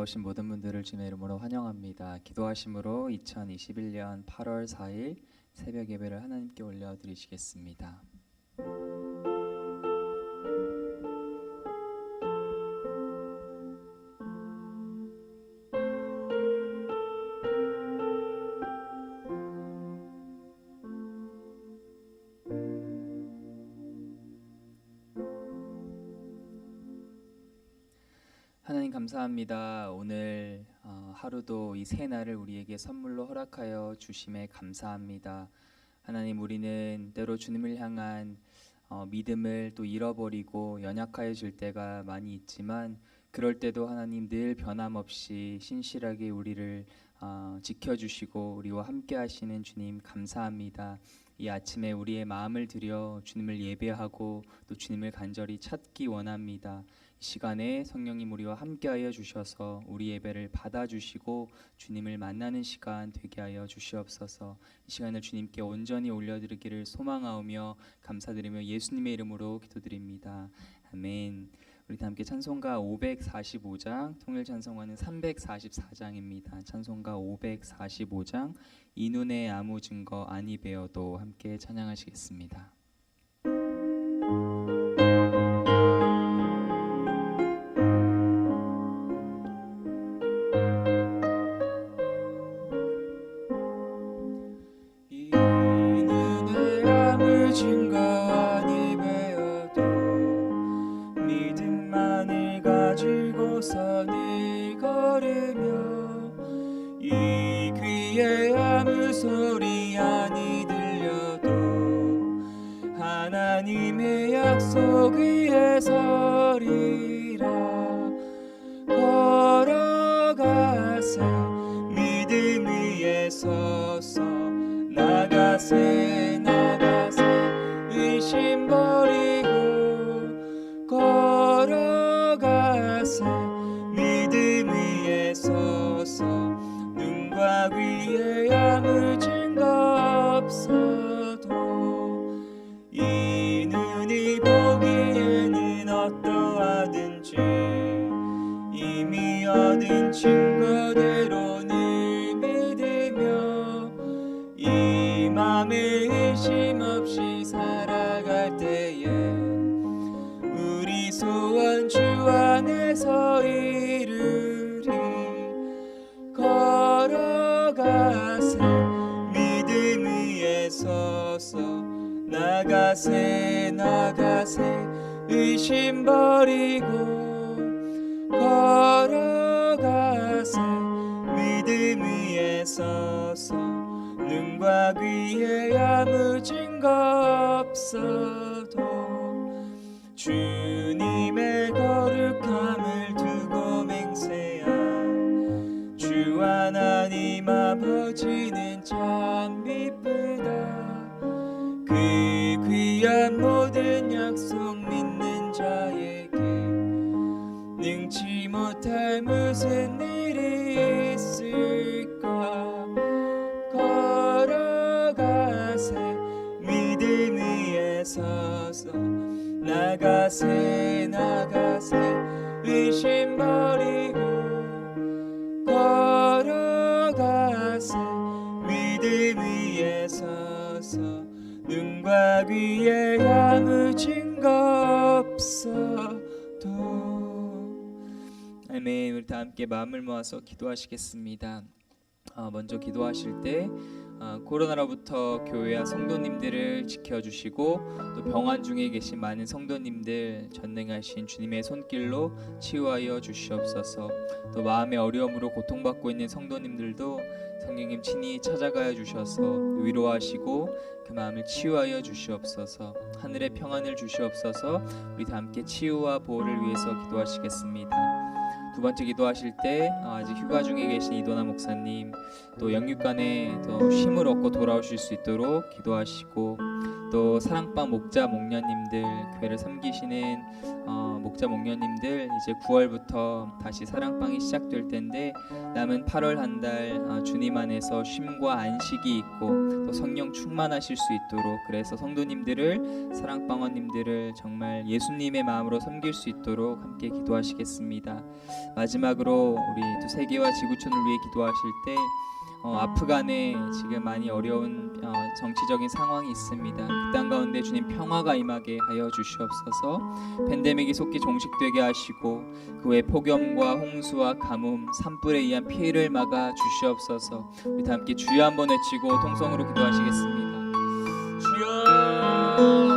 돌아오신 모든 분들을 주님의 이름으로 환영합니다. 기도하심으로 2021년 8월 4일 새벽 예배를 하나님께 올려드리시겠습니다. 감사합니다. 오늘 어, 하루도 이 새 날을 우리에게 선물로 허락하여 주심에 감사합니다. 하나님 우리는 때로 주님을 향한 어, 믿음을 또 잃어버리고 연약하여질 때가 많이 있지만 그럴 때도 하나님 늘 변함없이 신실하게 우리를 어, 지켜주시고 우리와 함께 하시는 주님 감사합니다. 이 아침에 우리의 마음을 들여 주님을 예배하고 또 주님을 간절히 찾기 원합니다. 이 시간에 성령님 우리와 함께하여 주셔서 우리 예배를 받아주시고 주님을 만나는 시간 되게 하여 주시옵소서. 이 시간을 주님께 온전히 올려드리기를 소망하오며 감사드리며 예수님의 이름으로 기도드립니다. 아멘. 우리 다 함께 찬송가 545장 통일 찬송가는 344장입니다. 찬송가 545장 이 눈에 아무 증거 아니 배어도 함께 찬양하시겠습니다. 걸어가세 믿음 위에 서서 나가세 나가세. 의심 버리고 걸어가세 믿음 위에 서서 눈과 귀에 아무 증거 없어도 주 하나님 아버지는 참 기쁘다. 그 귀한 모든 약속 믿는 자에게 능치 못할 무슨 일이 있을까? 걸어가세 믿음 위에 서서 나가세 나가세 눈과 귀에 아무 증거 없어도. 아멘. 우리 다 함께 마음을 모아서 기도하시겠습니다. 어, 먼저 기도하실 때 어, 코로나로부터 교회와 성도님들을 지켜주시고 또 병환 중에 계신 많은 성도님들 전능하신 주님의 손길로 치유하여 주시옵소서. 또 마음의 어려움으로 고통받고 있는 성도님들도 성령님 친히 찾아가여 주셔서 위로하시고 그 마음을 치유하여 주시옵소서. 하늘의 평안을 주시옵소서. 우리 다 함께 치유와 보호를 위해서 기도하시겠습니다. 두 번째 기도하실 때 어, 아직 휴가 중에 계신 이도나 목사님 또 영육간에 더 쉼을 얻고 돌아오실 수 있도록 기도하시고 또 사랑방 목자 목녀님들 교회를 섬기시는 어, 목자 목녀님들 이제 9월부터 다시 사랑방이 시작될 텐데 남은 8월 한달 어, 주님 안에서 쉼과 안식이 있고 또 성령 충만하실 수 있도록 그래서 성도님들을 사랑방원님들을 정말 예수님의 마음으로 섬길 수 있도록 함께 기도하시겠습니다. 마지막으로 우리 또 세계와 지구촌을 위해 기도하실 때 어, 아프간에 지금 많이 어려운 어, 정치적인 상황이 있습니다. 그 땅 가운데 주님 평화가 임하게 하여 주시옵소서. 팬데믹이 속히 종식되게 하시고 그 외 폭염과 홍수와 가뭄, 산불에 의한 피해를 막아 주시옵소서. 우리 다 함께 주여 한번 외치고 통성으로 기도하시겠습니다. 주여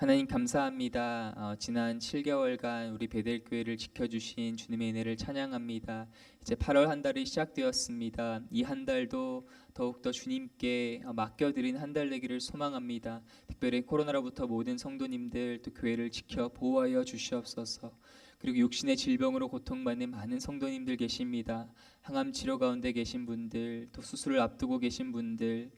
하나님 감사합니다. 어, 지난 7개월간 우리 베델 교회를 지켜주신 주님의 은혜를 찬양합니다. 이제 8월 한 달이 시작되었습니다. 이 한 달도 더욱 더 주님께 어, 맡겨드린 한 달 되기를 소망합니다. 특별히 코로나로부터 모든 성도님들 또 교회를 지켜 보호하여 주시옵소서. 그리고 육신의 질병으로 고통받는 많은 성도님들 계십니다. 항암 치료 가운데 계신 분들, 또 수술을 앞두고 계신 분들,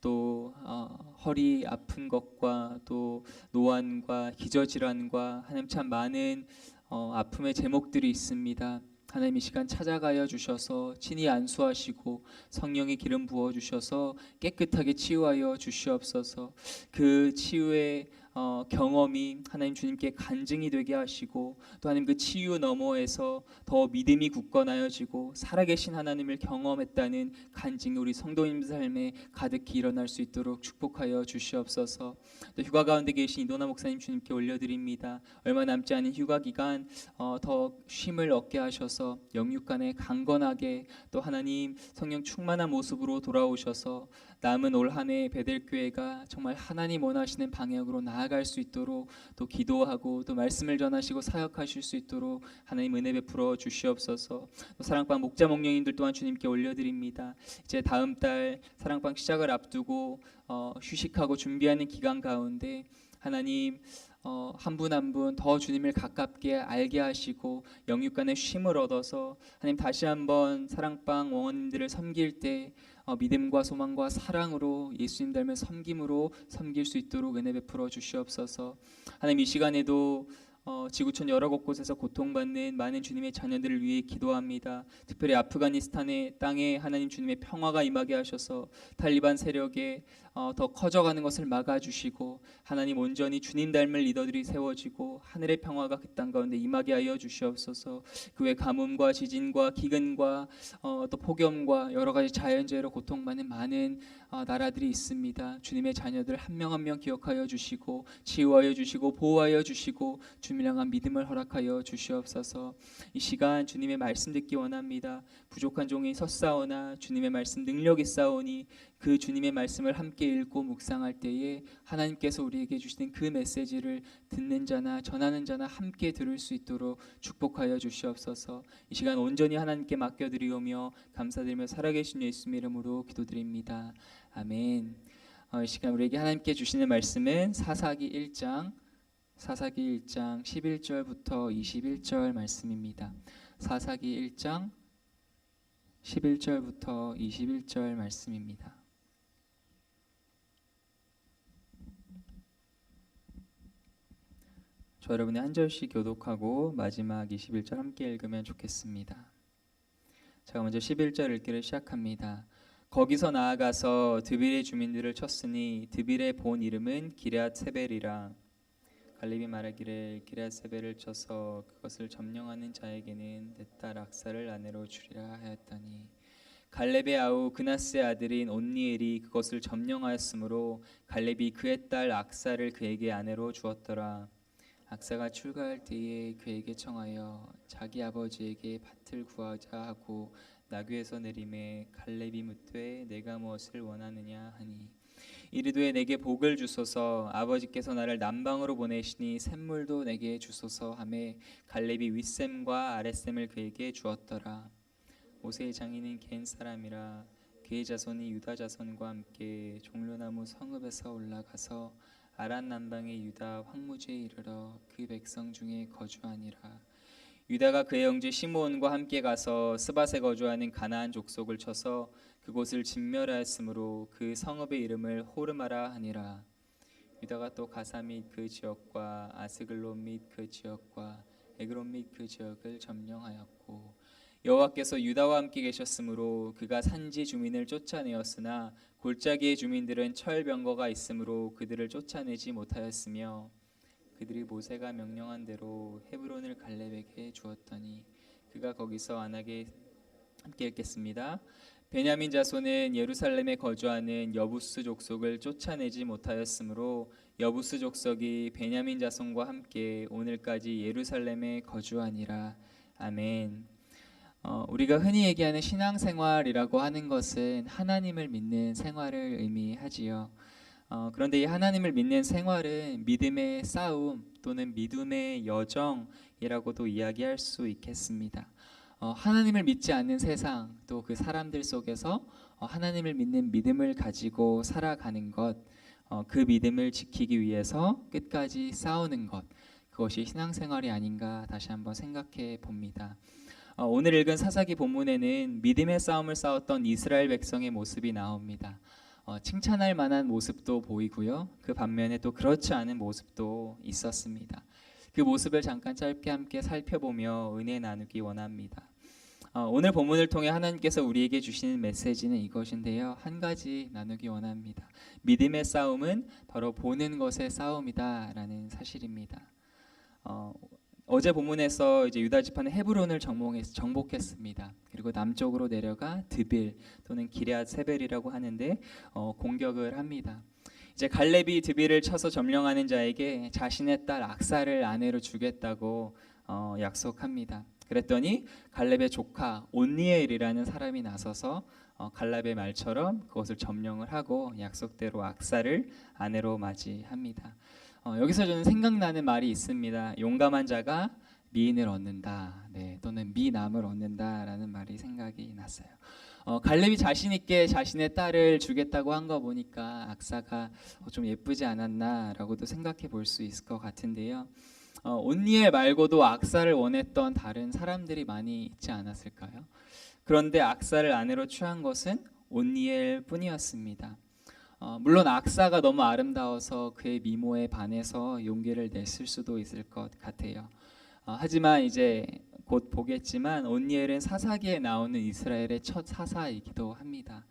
또 어, 허리 아픈 것과 또 노안과 기저질환과 하나님 참 많은 어, 아픔의 제목들이 있습니다. 하나님 이 시간 찾아가여 주셔서 친히 안수하시고 성령의 기름 부어 주셔서 깨끗하게 치유하여 주시옵소서. 그 치유의 어, 경험이 하나님 주님께 간증이 되게 하시고 또 하나님 그 치유 너머에서 더 믿음이 굳건하여지고 살아계신 하나님을 경험했다는 간증이 우리 성도님 삶에 가득히 일어날 수 있도록 축복하여 주시옵소서. 또 휴가 가운데 계신 이도나 목사님 주님께 올려드립니다. 얼마 남지 않은 휴가 기간 어, 더 쉼을 얻게 하셔서 영육간에 강건하게 또 하나님 성령 충만한 모습으로 돌아오셔서 남은 올 한해 베델 교회가 정말 하나님 원하시는 방향으로 나아갈 수 있도록 또 기도하고 또 말씀을 전하시고 사역하실 수 있도록 하나님 은혜 베풀어 주시옵소서. 또 사랑방 목자 목령님들 또한 주님께 올려드립니다. 이제 다음 달 사랑방 시작을 앞두고 어, 휴식하고 준비하는 기간 가운데 하나님 어, 한분 한 분 더 주님을 가깝게 알게 하시고 영육 간의 쉼을 얻어서 하나님 다시 한번 사랑방 원원님들을 섬길 때 어, 믿음과 소망과 사랑으로 예수님 닮은 섬김으로 섬길 수 있도록 은혜 베풀어 주시옵소서. 하나님 이 시간에도 어, 지구촌 여러 곳곳에서 고통받는 많은 주님의 자녀들을 위해 기도합니다. 특별히 아프가니스탄의 땅에 하나님 주님의 평화가 임하게 하셔서 탈리반 세력에 어, 더 커져가는 것을 막아주시고 하나님 온전히 주님 닮을 리더들이 세워지고 하늘의 평화가 그 땅 가운데 임하게 하여 주시옵소서. 그 외 가뭄과 지진과 기근과 어, 또 폭염과 여러 가지 자연재해로 고통받는 많은 어, 나라들이 있습니다. 주님의 자녀들 한 명 한 명 기억하여 주시고 치유하여 주시고 보호하여 주시고 향한 믿음을 허락하여 주시옵소서. 이 시간 주님의 말씀 듣기 원합니다. 부족한 종이 섰사오나 주님의 말씀 능력이 싸우니 그 주님의 말씀을 함께 읽고 묵상할 때에 하나님께서 우리에게 주시는 그 메시지를 듣는 자나 전하는 자나 함께 들을 수 있도록 축복하여 주시옵소서. 이 시간 온전히 하나님께 맡겨 드리오며 감사드리며 살아계신 예수님 이름으로 기도드립니다. 아멘. 어, 이 시간 우리에게 하나님께 주시는 말씀은 사사기 1장 사사기 1장 11절부터 21절 말씀입니다. 사사기 1장 11절부터 21절 말씀입니다. 저 여러분이 한 절씩 교독하고 마지막 21절 함께 읽으면 좋겠습니다. 제가 먼저 11절 읽기를 시작합니다. 거기서 나아가서 드빌의 주민들을 쳤으니 드빌의 본 이름은 기럇 세벨이라 갈렙이 말하기를 기럇 세벨을 쳐서 그것을 점령하는 자에게는 내 딸 악사를 아내로 주리라 하였더니 갈렙의 아우 그나스의 아들인 온니엘이 그것을 점령하였으므로 갈렙이 그의 딸 악사를 그에게 아내로 주었더라 악사가 출가할 때에 그에게 청하여 자기 아버지에게 밭을 구하자 하고 나귀에서 내림에 갈렙이 묻되 내가 무엇을 원하느냐 하니 이르되 내게 복을 주소서. 아버지께서 나를 남방으로 보내시니 샘물도 내게 주소서 하매 갈렙이 윗샘과 아랫샘을 그에게 주었더라. 모세의 장인은 겐 사람이라 그의 자손이 유다 자손과 함께 종려나무 성읍에서 올라가서 아란 남방의 유다 황무지에 이르러 그 백성 중에 거주하니라. 유다가 그의 형제 시므온과 함께 가서 스밧에 거주하는 가나안 족속을 쳐서 그곳을 진멸하였으므로 그 성읍의 이름을 호르마라 하니라. 유다가 또 가사 및 그 지역과 아스글론 및 그 지역과 에그론 및 그 지역을 점령하였고 여호와께서 유다와 함께 계셨으므로 그가 산지 주민을 쫓아내었으나 골짜기의 주민들은 철병거가 있으므로 그들을 쫓아내지 못하였으며 그들이 모세가 명령한 대로 헤브론을 갈렙에게 주었더니 그가 거기서 안하게 함께 읽겠습니다. 베냐민 자손은 예루살렘에 거주하는 여부스 족속을 쫓아내지 못하였으므로 여부스 족속이 베냐민 자손과 함께 오늘까지 예루살렘에 거주하니라. 아멘. 어, 우리가 흔히 얘기하는 신앙생활이라고 하는 것은 하나님을 믿는 생활을 의미하지요. 어, 그런데 이 하나님을 믿는 생활은 믿음의 싸움 또는 믿음의 여정이라고도 이야기할 수 있겠습니다. 어, 하나님을 믿지 않는 세상 또 그 사람들 속에서 어, 하나님을 믿는 믿음을 가지고 살아가는 것, 어, 그 믿음을 지키기 위해서 끝까지 싸우는 것, 그것이 신앙생활이 아닌가 다시 한번 생각해 봅니다. 어, 오늘 읽은 사사기 본문에는 믿음의 싸움을 싸웠던 이스라엘 백성의 모습이 나옵니다. 어, 칭찬할 만한 모습도 보이고요. 그 반면에 또 그렇지 않은 모습도 있었습니다. 그 모습을 잠깐 짧게 함께 살펴보며 은혜 나누기 원합니다. 어, 오늘 본문을 통해 하나님께서 우리에게 주시는 메시지는 이것인데요. 한 가지 나누기 원합니다. 믿음의 싸움은 바로 보는 것의 싸움이다라는 사실입니다. 어, 어제 본문에서 이제 유다 지파는 헤브론을 정복했, 정복했습니다. 그리고 남쪽으로 내려가 드빌 또는 기럇 세벨이라고 하는데 어, 공격을 합니다. 이제 갈렙이 드빌을 쳐서 점령하는 자에게 자신의 딸 악사를 아내로 주겠다고 어, 약속합니다. 그랬더니 갈렙의 조카 온니엘이라는 사람이 나서서 어, 갈렙의 말처럼 그것을 점령을 하고 약속대로 악사를 아내로 맞이합니다. 어, 여기서 저는 생각나는 말이 있습니다. 용감한 자가 미인을 얻는다, 네, 또는 미남을 얻는다라는 말이 생각이 났어요. 어, 갈렙이 자신 있게 자신의 딸을 주겠다고 한 거 보니까 악사가 어, 좀 예쁘지 않았나라고도 생각해 볼 수 있을 것 같은데요. 어, 온니엘 말고도 악사를 원했던 다른 사람들이 많이 있지 않았을까요? 그런데 악사를 아내로 취한 것은 온니엘 뿐이었습니다. 어, 물론 악사가 너무 아름다워서 그의 미모에 반해서 용기를 냈을 수도 있을 것 같아요. 어, 하지만 이제 곧 보겠지만 온니엘은 사사기에 나오는 이스라엘의 첫 사사이기도 합니다.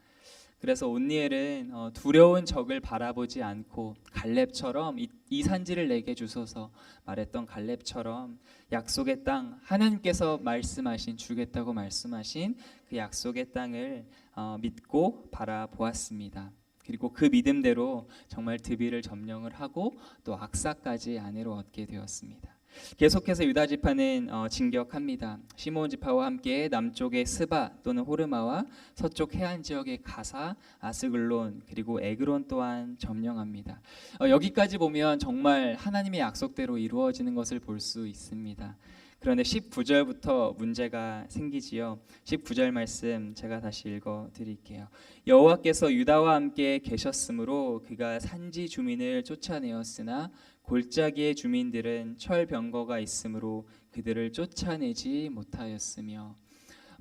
그래서 온니엘은 어, 두려운 적을 바라보지 않고 갈렙처럼 이, 이 산지를 내게 주소서 말했던 갈렙처럼 약속의 땅 하나님께서 말씀하신 주겠다고 말씀하신 그 약속의 땅을 어, 믿고 바라보았습니다. 그리고 그 믿음대로 정말 드비를 점령을 하고 또 악사까지 아내로 얻게 되었습니다. 계속해서 유다 지파는 어, 진격합니다. 시몬 지파와 함께 남쪽의 스바 또는 호르마와 서쪽 해안 지역의 가사, 아스글론 그리고 에그론 또한 점령합니다. 어, 여기까지 보면 정말 하나님의 약속대로 이루어지는 것을 볼 수 있습니다. 그런데 19절부터 문제가 생기지요. 19절 말씀 제가 다시 읽어 드릴게요. 여호와께서 유다와 함께 계셨으므로 그가 산지 주민을 쫓아내었으나 골짜기의 주민들은 철병거가 있으므로 그들을 쫓아내지 못하였으며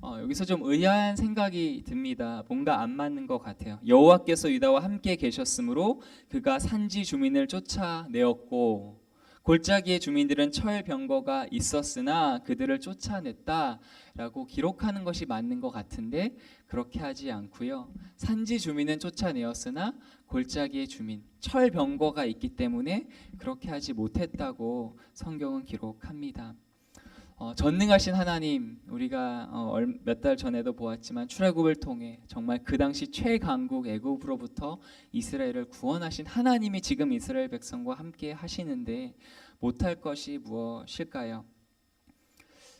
어, 여기서 좀 의아한 생각이 듭니다. 뭔가 안 맞는 것 같아요. 여호와께서 유다와 함께 계셨으므로 그가 산지 주민을 쫓아내었고 골짜기의 주민들은 철병거가 있었으나 그들을 쫓아냈다라고 기록하는 것이 맞는 것 같은데 그렇게 하지 않고요. 산지 주민은 쫓아내었으나 골짜기의 주민 철병거가 있기 때문에 그렇게 하지 못했다고 성경은 기록합니다. 어, 전능하신 하나님 우리가 어, 몇달 전에도 보았지만 출애굽을 통해 정말 그 당시 최강국 애굽으로부터 이스라엘을 구원하신 하나님이 지금 이스라엘 백성과 함께 하시는데 못할 것이 무엇일까요?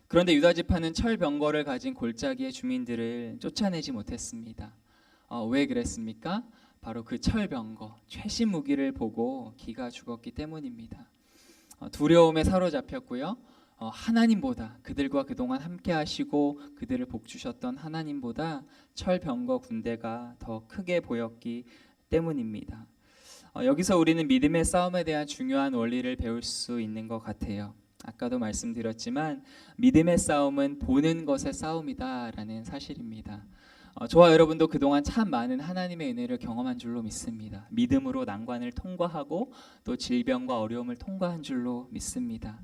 그런데 유다 지파는 철병거를 가진 골짜기의 주민들을 쫓아내지 못했습니다. 어, 왜 그랬습니까? 바로 그 철병거 최신 무기를 보고 기가 죽었기 때문입니다. 어, 두려움에 사로잡혔고요. 어, 하나님보다 그들과 그동안 함께 하시고 그들을 복 주셨던 하나님보다 철병거 군대가 더 크게 보였기 때문입니다. 어, 여기서 우리는 믿음의 싸움에 대한 중요한 원리를 배울 수 있는 것 같아요. 아까도 말씀드렸지만 믿음의 싸움은 보는 것의 싸움이다라는 사실입니다. 어, 저와 여러분도 그동안 참 많은 하나님의 은혜를 경험한 줄로 믿습니다. 믿음으로 난관을 통과하고 또 질병과 어려움을 통과한 줄로 믿습니다.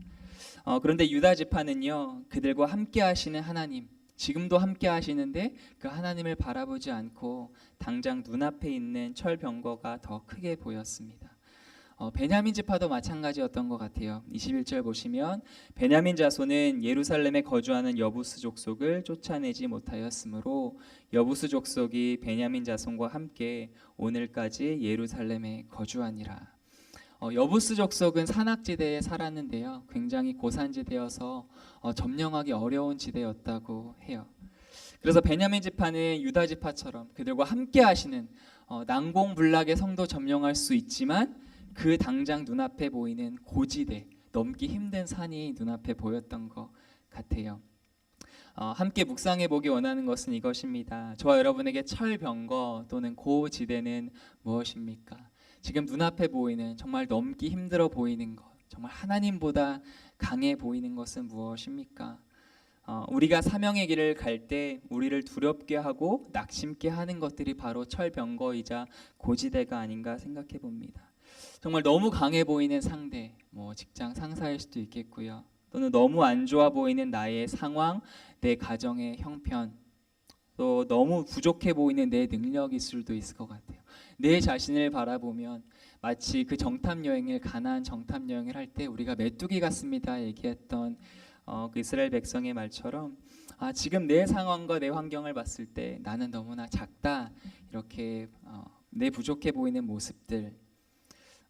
어, 그런데 유다 지파는요 그들과 함께 하시는 하나님 지금도 함께 하시는데 그 하나님을 바라보지 않고 당장 눈앞에 있는 철병거가 더 크게 보였습니다. 어, 베냐민 지파도 마찬가지였던 것 같아요. 21절 보시면 베냐민 자손은 예루살렘에 거주하는 여부스 족속을 쫓아내지 못하였으므로 여부스 족속이 베냐민 자손과 함께 오늘까지 예루살렘에 거주하니라. 어, 여부스 족속은 산악지대에 살았는데요. 굉장히 고산지대여서 어, 점령하기 어려운 지대였다고 해요. 그래서 베냐민 지파는 유다 지파처럼 그들과 함께 하시는 어, 난공불락의 성도 점령할 수 있지만 그 당장 눈앞에 보이는 고지대 넘기 힘든 산이 눈앞에 보였던 것 같아요. 어, 함께 묵상해 보기 원하는 것은 이것입니다. 저와 여러분에게 철병거 또는 고지대는 무엇입니까? 지금 눈앞에 보이는 정말 넘기 힘들어 보이는 것, 정말 하나님보다 강해 보이는 것은 무엇입니까? 어, 우리가 사명의 길을 갈 때 우리를 두렵게 하고 낙심케 하는 것들이 바로 철병거이자 고지대가 아닌가 생각해 봅니다. 정말 너무 강해 보이는 상대, 뭐 직장 상사일 수도 있겠고요. 또는 너무 안 좋아 보이는 나의 상황, 내 가정의 형편, 또 너무 부족해 보이는 내 능력일 수도 있을 것 같아요. 내 자신을 바라보면 마치 그 정탐 여행을 가나안 정탐 여행을 할 때 우리가 메뚜기 같습니다 얘기했던 어, 그 이스라엘 백성의 말처럼 아 지금 내 상황과 내 환경을 봤을 때 나는 너무나 작다 이렇게 어, 내 부족해 보이는 모습들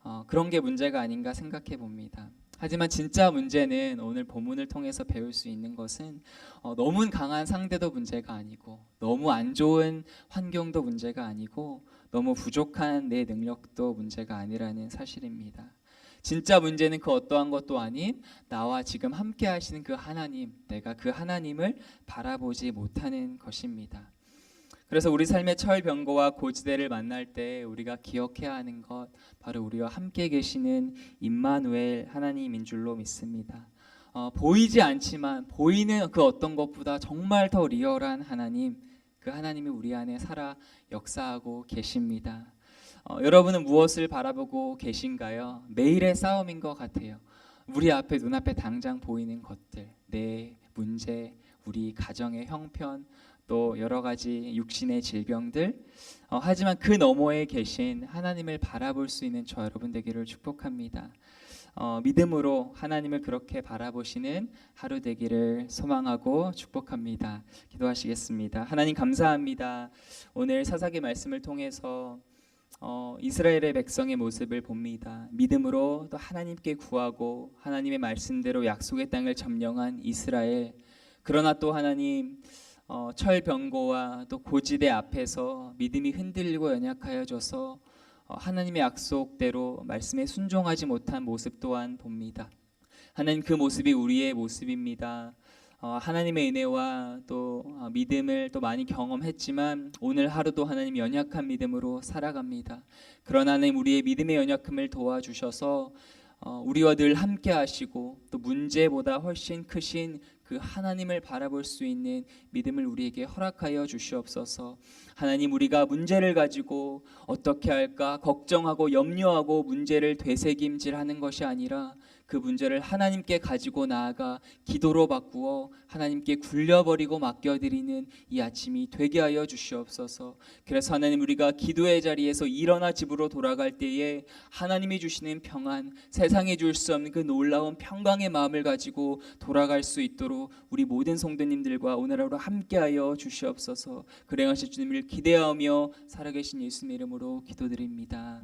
어, 그런 게 문제가 아닌가 생각해 봅니다. 하지만 진짜 문제는 오늘 본문을 통해서 배울 수 있는 것은 어, 너무 강한 상대도 문제가 아니고 너무 안 좋은 환경도 문제가 아니고 너무 부족한 내 능력도 문제가 아니라는 사실입니다. 진짜 문제는 그 어떠한 것도 아닌 나와 지금 함께 하시는 그 하나님, 내가 그 하나님을 바라보지 못하는 것입니다. 그래서 우리 삶의 철병거와 고지대를 만날 때 우리가 기억해야 하는 것 바로 우리와 함께 계시는 임마누엘 하나님인 줄로 믿습니다. 어, 보이지 않지만 보이는 그 어떤 것보다 정말 더 리얼한 하나님, 그 하나님이 우리 안에 살아 역사하고 계십니다. 어, 여러분은 무엇을 바라보고 계신가요? 매일의 싸움인 것 같아요. 우리 앞에 눈앞에 당장 보이는 것들, 내 문제, 우리 가정의 형편, 또 여러 가지 육신의 질병들. 어, 하지만 그 너머에 계신 하나님을 바라볼 수 있는 저 여러분 되기를 축복합니다. 어, 믿음으로 하나님을 그렇게 바라보시는 하루 되기를 소망하고 축복합니다. 기도하시겠습니다. 하나님 감사합니다. 오늘 사사기 말씀을 통해서 어, 이스라엘의 백성의 모습을 봅니다. 믿음으로 또 하나님께 구하고 하나님의 말씀대로 약속의 땅을 점령한 이스라엘. 그러나 또 하나님 어, 철병고와 또 고지대 앞에서 믿음이 흔들리고 연약하여져서 어, 하나님의 약속대로 말씀에 순종하지 못한 모습 또한 봅니다. 하나님 그 모습이 우리의 모습입니다. 어, 하나님의 은혜와 또 어, 믿음을 또 많이 경험했지만 오늘 하루도 하나님 연약한 믿음으로 살아갑니다. 그러나 하나님 우리의 믿음의 연약함을 도와주셔서 어, 우리와 늘 함께 하시고 또 문제보다 훨씬 크신 그 하나님을 바라볼 수 있는 믿음을 우리에게 허락하여 주시옵소서. 하나님 우리가 문제를 가지고 어떻게 할까 걱정하고 염려하고 문제를 되새김질하는 것이 아니라 그 문제를 하나님께 가지고 나아가 기도로 바꾸어 하나님께 굴려버리고 맡겨드리는 이 아침이 되게 하여 주시옵소서. 그래서 하나님 우리가 기도의 자리에서 일어나 집으로 돌아갈 때에 하나님이 주시는 평안, 세상에 줄수 없는 그 놀라운 평강의 마음을 가지고 돌아갈 수 있도록 우리 모든 성도님들과 오늘 하루 함께하여 주시옵소서. 그행하실 주님을 기대하며 살아계신 예수님 이름으로 기도드립니다.